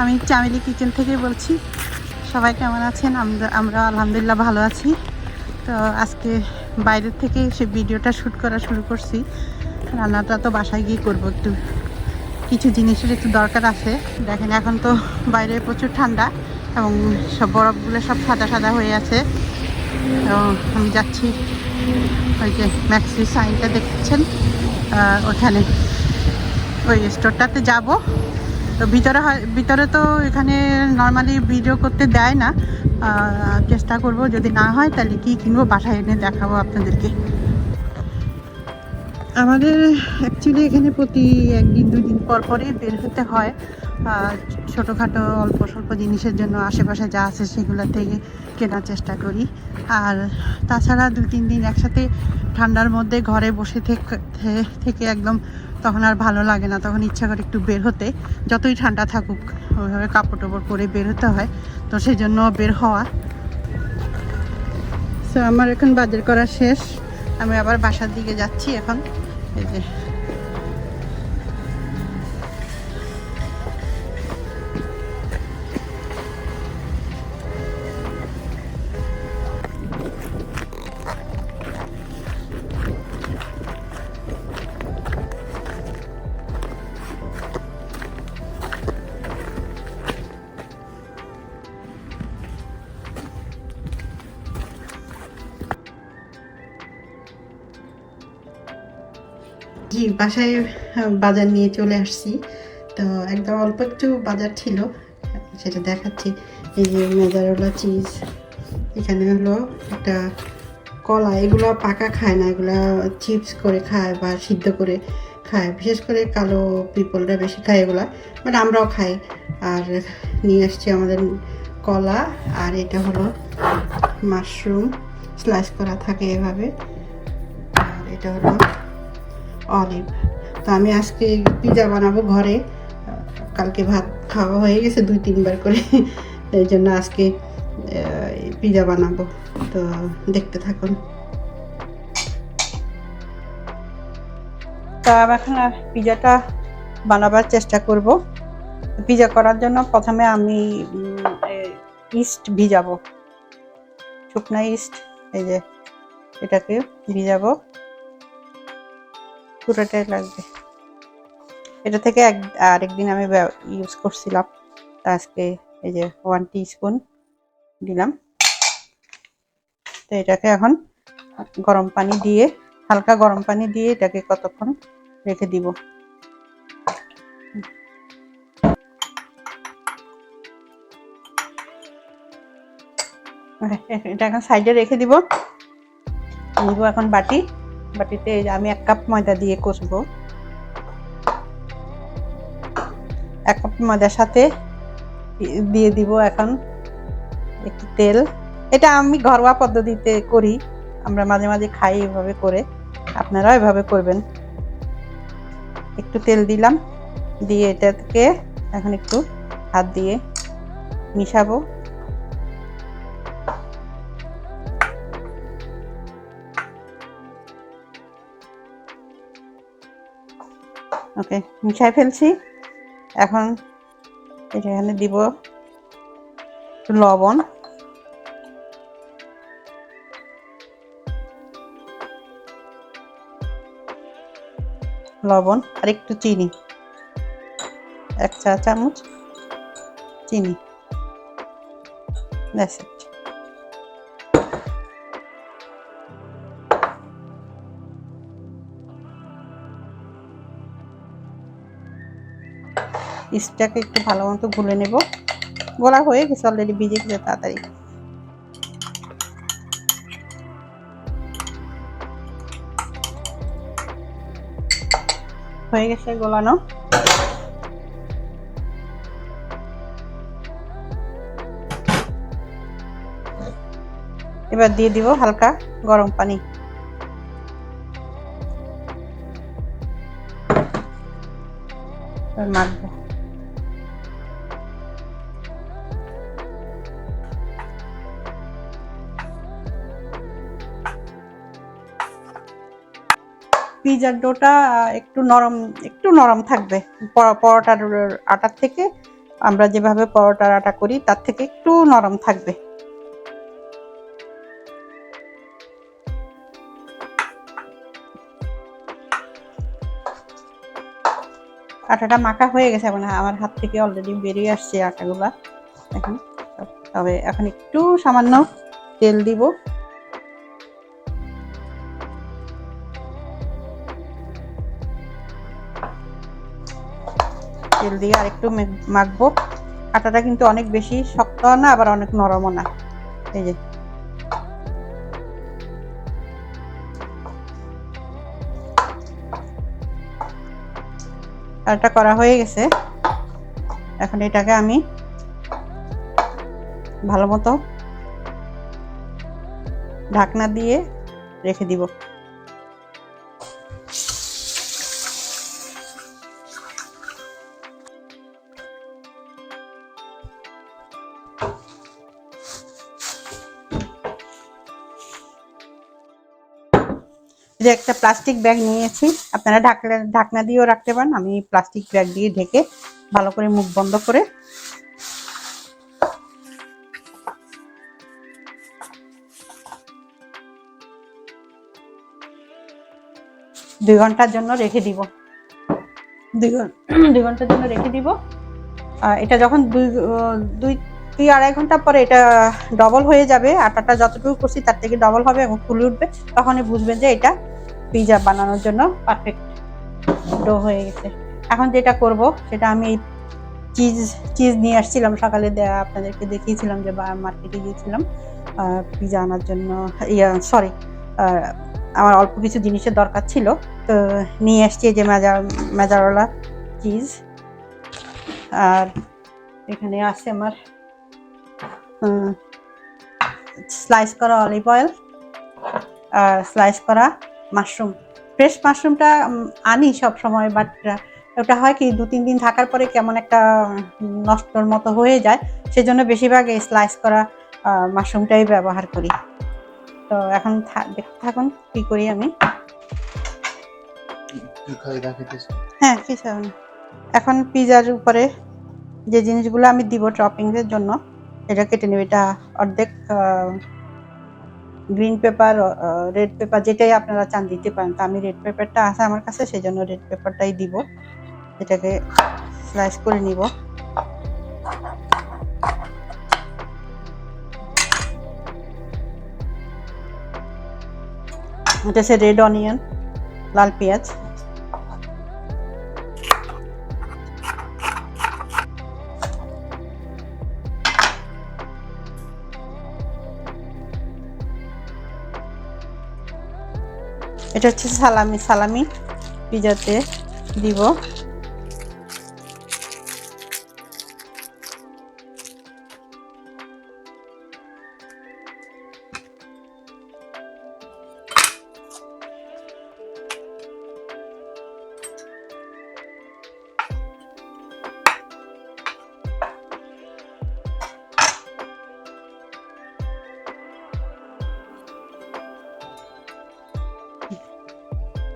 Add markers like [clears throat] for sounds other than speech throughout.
আমি চামেলি কিচেন থেকে বলছি, সবাই কেমন আছেন? আমরা আমরা আলহামদুলিল্লাহ ভালো আছি। তো আজকে বাইরের থেকে সে ভিডিওটা শ্যুট করা শুরু করছি। রান্নাটা তো বাসায় গিয়ে করব একটু। কিছু জিনিসের একটু দরকার আছে। দেখেন এখন তো বাইরে প্রচুর ঠান্ডা এবং সব বরফগুলো সব সাদা সাদা হয়ে আছে। তো আমি যাচ্ছি ওই যে ম্যাক্সি সাইনটা দেখছেন? ওখানে ওই স্টোরটাতে যাব। তো ভিতরে হয়, ভিতরে তো এখানে নর্মালি ভিডিও করতে দেয় না। চেষ্টা করব, যদি না হয় তাহলে কি কিনবো বাসায় এনে দেখাবো আপনাদেরকে। আমাদের অ্যাকচুয়ালি এখানে প্রতি একদিন দিন পর পরই বের হতে হয়। ছোটোখাটো অল্প স্বল্প জিনিসের জন্য আশেপাশে যা আছে সেগুলো থেকে কেনার চেষ্টা করি। আর তাছাড়া দু তিন দিন একসাথে ঠান্ডার মধ্যে ঘরে বসে থেকে একদম তখন আর ভালো লাগে না, তখন ইচ্ছা করে একটু বের হতে। যতই ঠান্ডা থাকুক, ওইভাবে কাপড় টাপড় পরে বের হতে হয়। তো সেই জন্য বের হওয়া। সো আমার এখন বাজার করা শেষ। আমি আবার বাসার দিকে যাচ্ছি এখন। এই যে জি বাসায় বাজার নিয়ে চলে আসছি। তো একদম অল্প একটু বাজার ছিল, সেটা দেখাচ্ছি। এই যে মেজারোলা চিজ এখানে হলো একটা কলা, এগুলো পাকা খায় না, এগুলো চিপস করে খায় বা সিদ্ধ করে খায়। বিশেষ করে কালো পিপলরা বেশি খায় এগুলা বাট আমরাও খাই। আর নিয়ে আসছি আমাদের কলা, আর এটা হলো মাশরুম স্লাইস করা থাকে এভাবে। আর এটা হলো অলিভ তো আমি আজকে পিজা বানাবো ঘরে। কালকে ভাত খাওয়া হয়ে গেছে দুই তিনবার করে। এই জন্য আজকে পিজা বানাবো। তো দেখতে থাকুন। তা এখন পিজাটা বানাবার চেষ্টা করব। পিজা করার জন্য প্রথমে আমি ইস্ট ভিজাবো। শুকনা ইস্ট, এই যে এটাকে ভিজাবো। পুরোটাই লাগবে। এটা থেকে এক আরেকদিন আমি ইউজ করছিলাম। আজকে এই যে ওয়ান স্পুন দিলাম। তো এটাকে এখন গরম পানি দিয়ে, হালকা গরম পানি দিয়ে এটাকে কতক্ষণ রেখে দিব? এটা এখন সাইডে রেখে দিব। নিব এখন বাটি। বাটিতে আমি এক কাপ ময়দা দিয়ে কষবো। এক কাপ ময়দার সাথে দিয়ে দিব এখন একটু তেল। এটা আমি ঘরোয়া পদ্ধতিতে করি, আমরা মাঝে মাঝে খাই এভাবে করে। আপনারাও এভাবে করবেন। একটু তেল দিলাম, দিয়ে এটাকে এখন একটু হাত দিয়ে মিশাবো। ওকে মিশাই ফেলছি। এখন এটা এখানে দিব লবণ। লবণ আর একটু চিনি। এক চা চামচ চিনি। That's ইস্টটাকে একটু ভালো মতো গুলে নেব। গোলা হয়ে গেছে অলরেডি ভিজে গেছে তাড়াতাড়ি। হয়ে গেছে গোলানো। এবার দিয়ে দিব হালকা গরম পানি। এবার পিজার ডোটা একটু নরম একটু নরম থাকবে। পরোটার আটার থেকে আমরা যেভাবে পরোটার আটা করি, তার থেকে একটু নরম থাকবে। আটাটা মাখা হয়ে গেছে এখন, আমার হাত থেকে অলরেডি বেরিয়ে আসছে আটাগুলা। এখন, তবে এখন একটু সামান্য তেল দিব। তেল দিয়ে আর একটু মাখবো। আটাটা কিন্তু অনেক বেশি শক্ত না, আবার অনেক নরমও না। এই যে। আটা করা হয়ে গেছে। এখন এটাকে আমি ভালো মতো ঢাকনা দিয়ে রেখে দিব। যে একটা প্লাস্টিক ব্যাগ নিয়েছি, আপনারা ঢাকলে, ঢাকনা দিয়েও রাখতে পারেন। আমি প্লাস্টিক ব্যাগ দিয়ে ঢেকে ভালো করে মুখ বন্ধ করে দুই ঘণ্টার জন্য রেখে দিব। দুই [clears throat] দুই ঘণ্টার জন্য রেখে দিব। এটা যখন দুই দুই দুই আড়াই ঘণ্টা পরে এটা ডবল হয়ে যাবে। আটাটা যতটুকু করছি তার থেকে ডবল হবে এবং ফুলে উঠবে। তখনই বুঝবেন যে এটা পিজা বানানোর জন্য পারফেক্ট ডো হয়ে গেছে। এখন যেটা করব, সেটা আমি চিজ চিজ নিয়ে আসছিলাম সকালে। আপনাদেরকে দেখিয়েছিলাম যে মার্কেটে গিয়েছিলাম পিজা আনার জন্য। ইয়া সরি আমার অল্প কিছু জিনিসের দরকার ছিল। তো নিয়ে আসছি যে মেজা, মেজারওয়ালা চিজ আর এখানে আছে আমার স্লাইস করা অলিভ অয়েল আর স্লাইস করা মাশরুম ফ্রেশ মাশরুমটা আনি সব সময় বাট ওটা হয় কি দু তিন দিন থাকার পরে কেমন একটা নষ্টর মতো হয়ে যায় সেজন্য বেশিরভাগ এই স্লাইস করা মাশরুমটাই ব্যবহার করি। তো এখন দেখতে থাকুন কি করি আমি। হ্যাঁ। এখন পিজার উপরে যে জিনিসগুলো আমি দিব টপিংসের জন্য এটা কেটে নেবে, এটা অর্ধেক গ্রিন পেপার রেড পেপার যেটাই আপনারা চান দিতে পারেন। তো আমি রেড পেপারটা আছে আমার কাছে সেই জন্য রেড পেপারটাই দিব। এটাকে স্লাইস করে নিব। এটা হচ্ছে রেড অনিয়ন লাল পেঁয়াজ। এটা হচ্ছে সালামি সালামি পিজাতে দিব।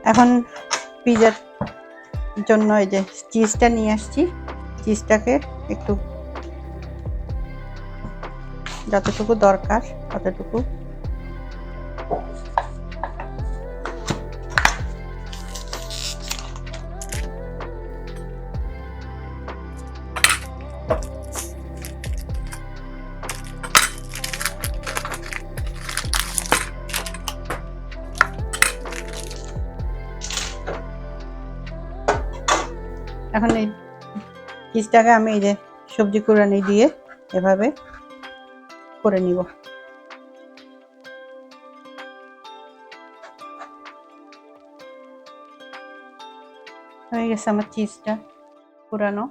এখন পিজার জন্য এই যে চিজটা নিয়ে আসছি। চিজটাকে একটু যতটুকু দরকার ততটুকু এখন এই চিজটাকে আমি এই যে সবজি কুড়ানি দিয়ে এভাবে করে নিব। হয়ে গেছে আমার চিজটা পুরানো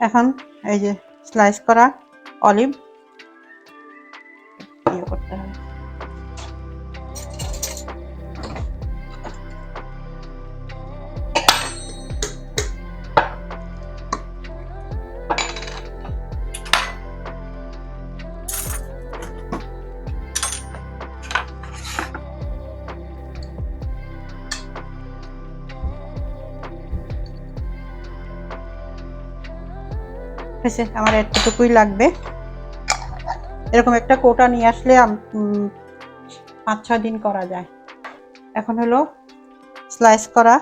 এখন এই যে স্লাইস করা অলিভ হয়েছে, আমার এতটুকুই লাগবে। এরকম একটা কোটা নিয়ে আসলে পাঁচ ছয় দিন করা যায়। এখন হলো স্লাইস করা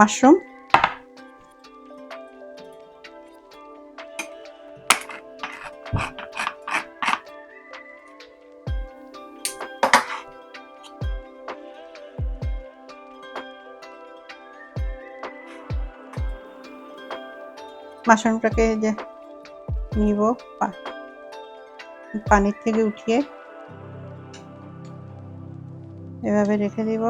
মাশরুম মাশরুমটাকে যে নিব পানির থেকে উঠিয়ে এভাবে রেখে দিব।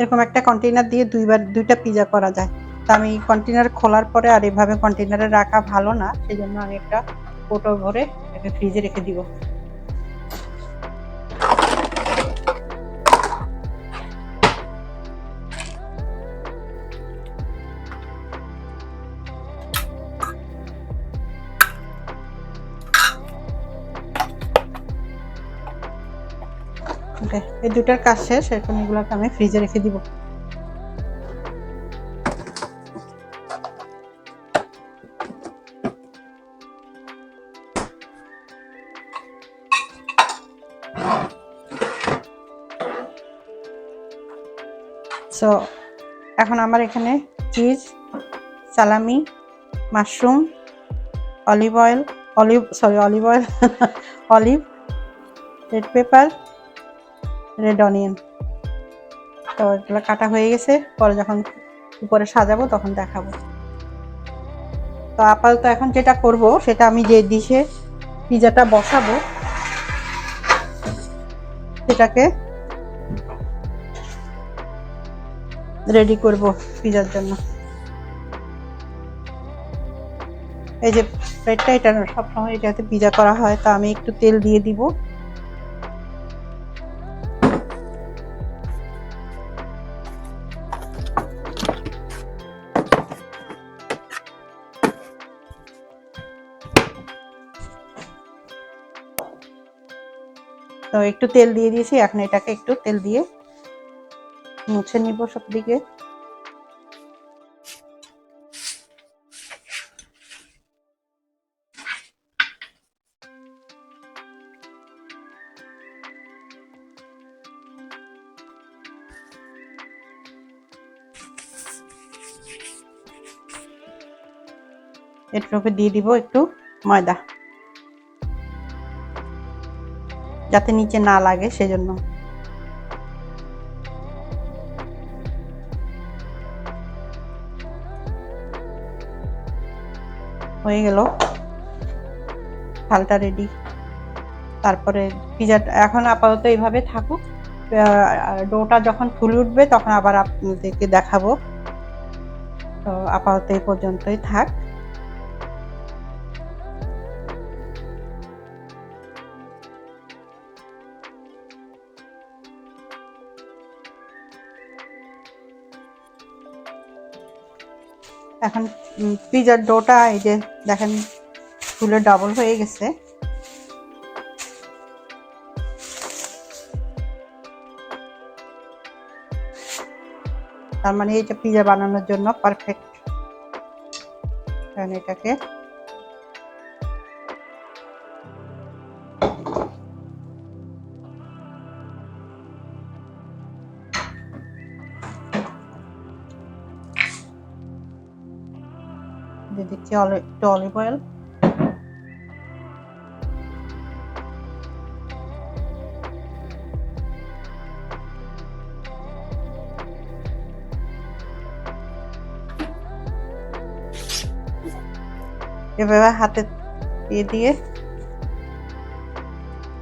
এরকম একটা কন্টেনার দিয়ে দুইবার, দুইটা পিজা করা যায়। তা আমি কন্টেনার খোলার পরে আর এভাবে কন্টেনারে রাখা ভালো না সেই জন্য আমি একটা কোটো ভরে ফ্রিজে রেখে দিব। এই দুটার কাজ শেষ, এখন এগুলোকে আমি ফ্রিজে রেখে দিব। সো এখন আমার এখানে cheese salami mushroom olive oil olive sorry olive oil olive red pepper red onion তো এগুলো কাটা হয়ে গেছে, পরে যখন উপরে সাজাবো তখন দেখাবো। তো আপাতত এখন যেটা করব, সেটা আমি যে ডিশে পিজাটা বসাবো, সেটাকে রেডি করব পিজার জন্য। এই যে প্লেটটা এটা সবসময় এটাতে পিজা করা হয়, তো আমি একটু তেল দিয়ে দিব। তো একটু তেল দিয়ে দিয়েছি, এখন এটাকে একটু তেল দিয়ে মুছে নিব সব দিকে উপরে দিয়ে দিব একটু ময়দা। যাতে নিচে না লাগে সেজন্য। হয়ে গেল। থালটা রেডি তারপরে পিজাটা এখন আপাতত এইভাবে থাকুক। ডোটা যখন ফুলে উঠবে তখন আবার আপনাদেরকে দেখাবো। তো আপাতত এই পর্যন্তই থাক। এখন পিজার ডোটা এই যে দেখেন ফুলে ডাবল হয়ে গেছে। তার মানে এইটা পিজা বানানোর জন্য পারফেক্ট এখন এটাকে দিচ্ছি একটু অলিভ অয়েল এভাবে হাতে দিয়ে দিয়ে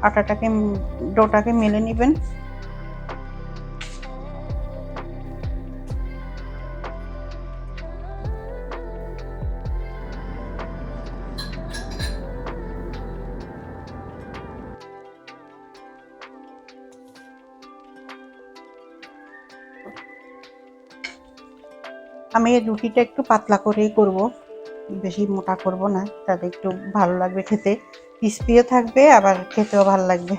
আটাটাকে ডোটাকে মেলে নেবেন। আমি এই রুটিটা একটু পাতলা করেই করব। বেশি মোটা করব না, তাতে একটু ভালো লাগবে খেতে। ক্রিস্পিও থাকবে, আবার খেতেও ভালো লাগবে।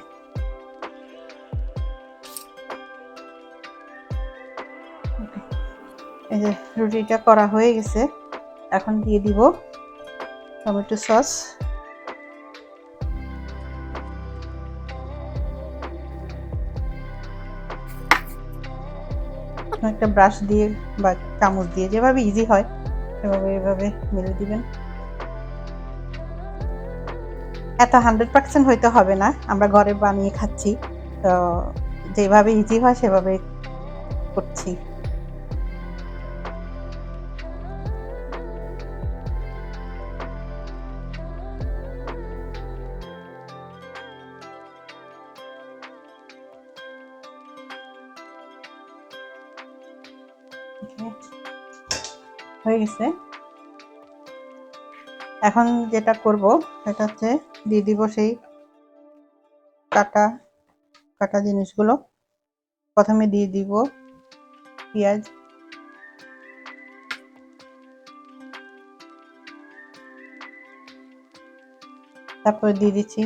এই যে রুটিটা করা হয়ে গেছে, এখন দিয়ে দিব টমেটো সস। একটা ব্রাশ দিয়ে বা চামচ দিয়ে যেভাবে ইজি হয় সেভাবে এভাবে মেলে দিবেন। এত হান্ড্রেড পার্সেন্ট হইতে হবে না, আমরা ঘরে বানিয়ে খাচ্ছি, তো যেভাবে ইজি হয় সেভাবে করছি। হয়ে গেছে। এখন যেটা করব সেটা হচ্ছে দিয়ে দিব সেই কাটা কাটা জিনিসগুলো। প্রথমে দিয়ে দিব পেঁয়াজ। তারপরে দিয়ে দিচ্ছি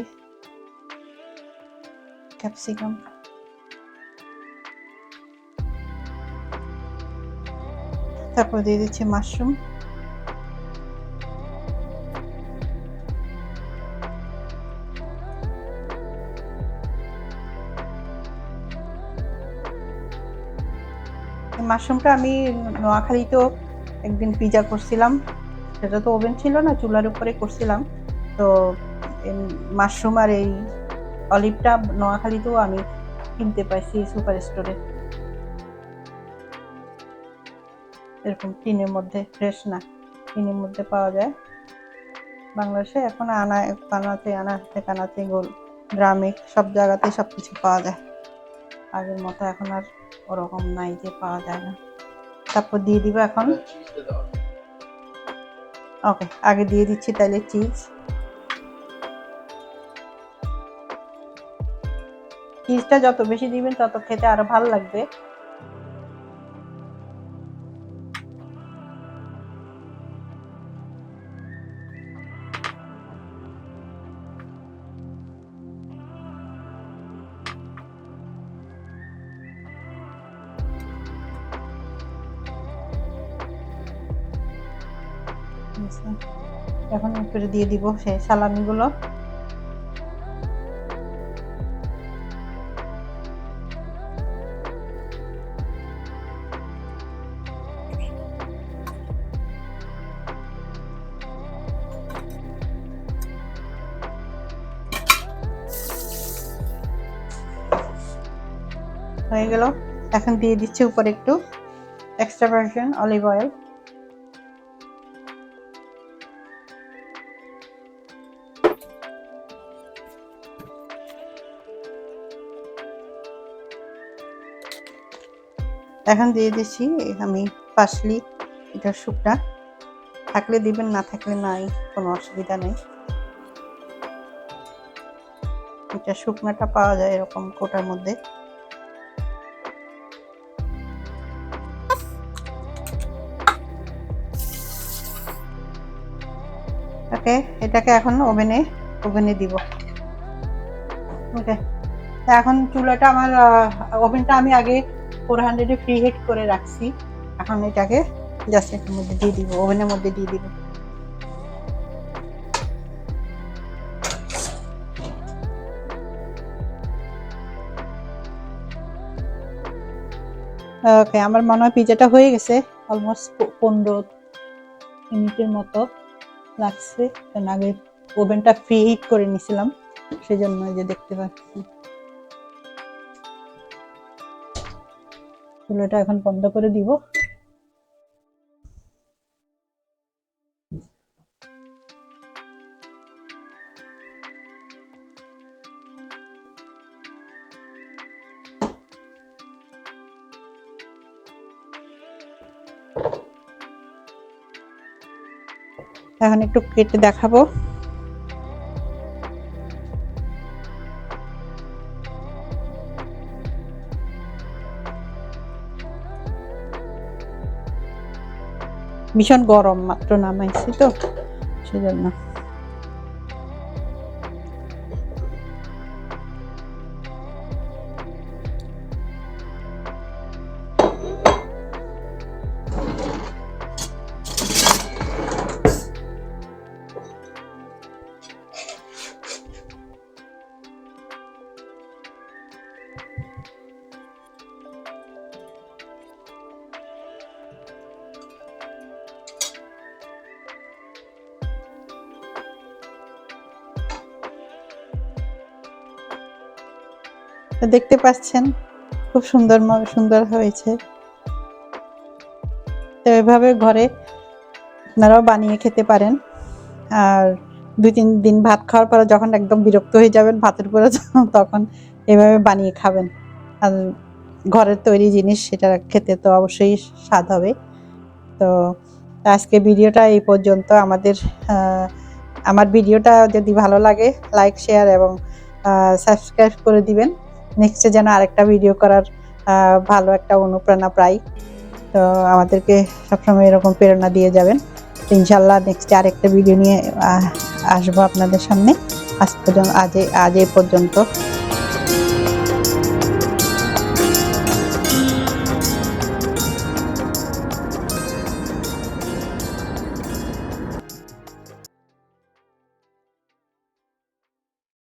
ক্যাপসিকাম। তারপর দিয়ে দিচ্ছি মাশরুম। মাশরুমটা আমি নোয়াখালীতেও একদিন পিজা করছিলাম। সেটা তো ওভেন ছিল না, চুলার উপরে করছিলাম। তো মাশরুম আর এই অলিভটা নোয়াখালীতেও আমি কিনতে পাইছি সুপার স্টোরে। এরকম টিনের মধ্যে ফ্রেশ না, টিনের মধ্যে পাওয়া যায়। বাংলাদেশে এখন আনা কানাতে আনাতে কানাতে গোল, গ্রামে সব জায়গাতে সব কিছু পাওয়া যায়। আগের মতো এখন আর ওরকম নাই যে পাওয়া যায় না। তারপর দিয়ে দিব এখন। ওকে, আগে দিয়ে দিচ্ছি তাহলে চিজ। চিজটা যত বেশি দিবেন তত খেতে আরও ভালো লাগবে। এখন করে দিয়ে দিব সে সালামিগুলো। হয়ে গেল। এখন দিয়ে দিচ্ছি উপরে একটু। এক্সট্রা ভার্সন অলিভ অয়েল এখন দিয়ে দিচ্ছি আমি পাশলি এটা শুকনা। থাকলে দিবেন, না থাকলে নাই, কোনো অসুবিধা নেই। এটা শুকনাটা পাওয়া যায় এরকম কোটার মধ্যে। ওকে, এটাকে এখন ওভেনে ওভেনে দিব। ওকে এখন চুলাটা আমার ওভেনটা আমি আগে ফোর হান্ড্রেডে ফ্রি হিট করে রাখছি। এখন এটাকে জাস্ট এটার মধ্যে দিয়ে দিব, ওভেনের মধ্যে দিয়ে দিব। ওকে আমার মনে হয় পিজাটা হয়ে গেছে অলমোস্ট পনেরো মিনিটের মতো লাগছে। কারণ আগে ওভেনটা ফ্রি হিট করে নিছিলাম, সেজন্য যে দেখতে পাচ্ছি। চুলোটা এখন বন্ধ করে দিব। এখন একটু কেটে দেখাবো। ভীষণ গরম মাত্র নামাইছি তো সেজন্য। দেখতে পাচ্ছেন, খুব সুন্দর সুন্দর হয়েছে। তো এভাবে ঘরে আপনারাও বানিয়ে খেতে পারেন। আর দুই, তিন দিন ভাত খাওয়ার পরে যখন একদম বিরক্ত হয়ে যাবেন ভাতের পরে, [laughs] তখন এভাবে বানিয়ে খাবেন। আর ঘরের তৈরি জিনিস সেটা খেতে তো অবশ্যই স্বাদ হবে। তো আজকে ভিডিওটা এই পর্যন্ত। আমাদের আমার ভিডিওটা যদি ভালো লাগে লাইক শেয়ার এবং সাবস্ক্রাইব করে দিবেন। নেক্সটে যেন আরেকটা ভিডিও করার ভালো একটা অনুপ্রেরণা পাই। তো আমাদেরকে সবসময় এরকম প্রেরণা দিয়ে যাবেন। ইনশাল্লাহ নেক্সটে আরেকটা ভিডিও নিয়ে আসব আপনাদের সামনে। আজ পর্যন্ত, আজ আজ এই পর্যন্ত।